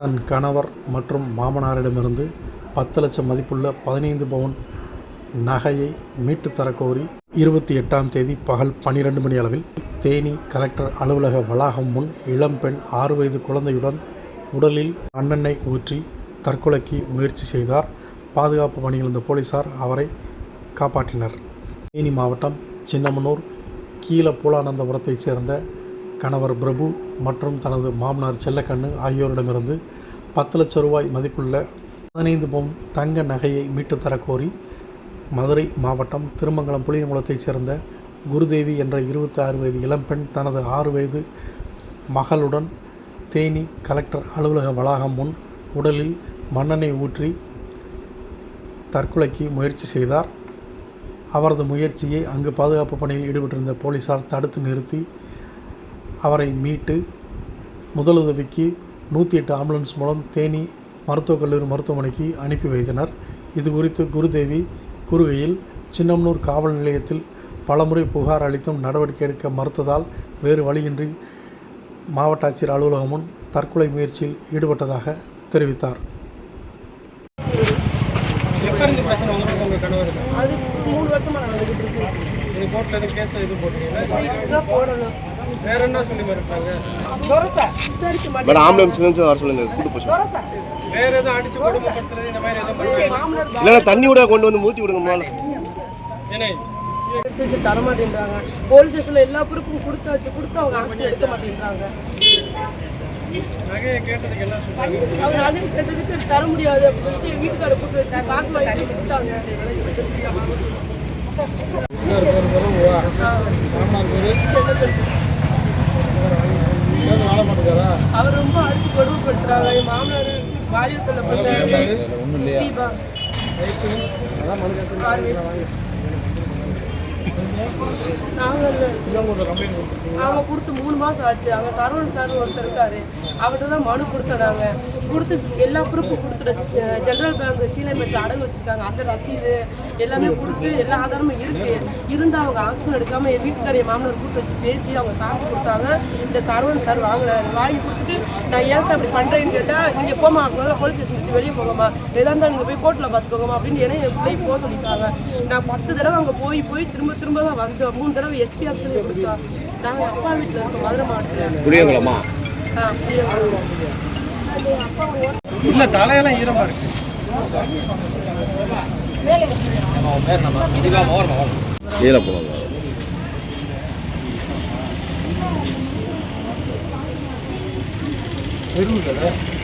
தன் கணவர் மற்றும் மாமனாரிடமிருந்து பத்து லட்சம் மதிப்புள்ள பதினைந்து பவுன் நகையை மீட்டுத் தரக்கோரி இருபத்தி எட்டாம் தேதி பகல் பன்னிரண்டு மணி அளவில் தேனி கலெக்டர் அலுவலக வளாகம் முன் இளம்பெண் ஆறு வயது குழந்தையுடன் உடலில் மண்ணெண்ணெய் ஊற்றி தற்கொலைக்கு முயற்சி செய்தார். பாதுகாப்பு பணியில் இருந்த போலீசார் அவரை காப்பாற்றினர். தேனி மாவட்டம் சின்னமனூர் கீழ பூலானந்தபுரத்தைச் சேர்ந்த கணவர் பிரபு மற்றும் தனது மாமனார் செல்லக்கண்ணு ஆகியோரிடமிருந்து பத்து லட்சம் ரூபாய் மதிப்புள்ள பதினைந்து பவுன் தங்க நகையை மீட்டுத் தரக்கோரி மதுரை மாவட்டம் திருமங்கலம் புளியங்குளத்தைச் சேர்ந்த குருதேவி என்ற இருபத்தி ஆறு வயது இளம்பெண் தனது ஆறு வயது மகளுடன் தேனி கலெக்டர் அலுவலக வளாகம் முன் உடலில் மண்ணெண்ணெய் ஊற்றி தற்கொலைக்கு முயற்சி செய்தார். அவரது முயற்சியை அங்கு பாதுகாப்பு பணியில் ஈடுபட்டிருந்த போலீசார் தடுத்து நிறுத்தி அவரை மீட்டு முதலுதவிக்கு நூற்றி எட்டு ஆம்புலன்ஸ் மூலம் தேனி மருத்துவக் கல்லூரி மருத்துவமனைக்கு அனுப்பி வைத்தனர். இது குறித்து குருதேவி கூறுகையில் சின்னமனூர் காவல் நிலையத்தில் பலமுறை புகார் அளித்தும் நடவடிக்கை எடுக்க மறுத்ததால் வேறு வழியின்றி மாவட்ட ஆட்சியர் அலுவலகம் முன் தற்கொலை முயற்சியில் ஈடுபட்டதாக தெரிவித்தார். மூணு வருஷமா நடந்துகிட்டு இருக்கு. இது எதுவும் கேஸ் இது போட்டீங்களா? போடணும். வேற என்ன சொல்லி மிரட்டாங்க விசாரிக்க மாட்டேன். மேடம் ஆம்புலன்ஸ் வர சொல்லுங்க. கூட்டு போச்சு. வேற எதுவும் அடிச்சு கொடுமைப்படுத்துறது இந்த மாதிரி எதுவும் பண்ணுறாங்க மாமனார் பா- இல்லைன்னா தண்ணி கூட கொண்டு வந்து ஊற்றி விடுங்க ஏன்னா எடுத்து தர மாட்டேன்றாங்க. போலீஸ் ஸ்டேஷன்ல எல்லா பொறுப்பும் கொடுத்தாச்சு கொடுத்து அவங்க ஆக்ஷன் எடுக்க மாட்டேன்றாங்க. அவங்க நகை கட்டதுக்கு தர முடியாது அப்படின்னு சொல்லிட்டு வீட்டுக்கார கூட்டு வச்சு காசு இன்னொரு என் மாமனார் வாலிப தொல்லை பண்றாரு தீபா. வயசு அதான் மனு நாங்கள் அவங்க கொடுத்து மூணு மாசம் ஆச்சு. அங்க சரவணன் சார் ஒருத்தர் இருக்காரு. அவர்கிட்ட தான் மனு கொடுத்தோம் நாங்க. கொடுத்து எல்லா ப்ரூஃபும் கொடுத்துருச்சு ஜெனரல் பேங்க் சீலைமெட்டில் அடகு வச்சிருக்காங்க. அந்த ரசீது எல்லாமே கொடுத்து எல்லா ஆதாரமும் இருக்கு. இருந்தா அவங்க ஆக்ஷன் எடுக்காம என் வீட்டுக்கார என் மாமனார் கூட்டு வச்சு பேசி அவங்க காசு கொடுத்தாங்க. இந்த சரவணன் சார் வாங்குறாரு. வாங்கி கொடுத்துட்டு நான் ஏன் சார் அப்படி பண்றேன்னு கேட்டா நீங்க போமா முதல்ல போலீஸ் ஸ்டேஷன் வெளியே போங்கம்மா எதா இருந்தாலும் நீங்க போய் கோர்ட்ல பாத்துக்கோங்கம்மா அப்படின்னு என்ன என் பிள்ளை போக சொல்லிட்டாங்க. நான் பத்து தடவை அங்க போய் போய் திரும்ப திரும்ப தான் வந்தோம் மூணு தடவை எஸ்பி ஆஃபீஸில் கொடுத்தா. நாங்க அப்பா வீட்டுல இருக்கோம் மதுரை மாவட்டத்தில். புரியுங்களா ஆ புரியுது. இல்லை தலையெல்லாம் ஈரமா இருக்கு. கீழே போகலாம் தெருவில்?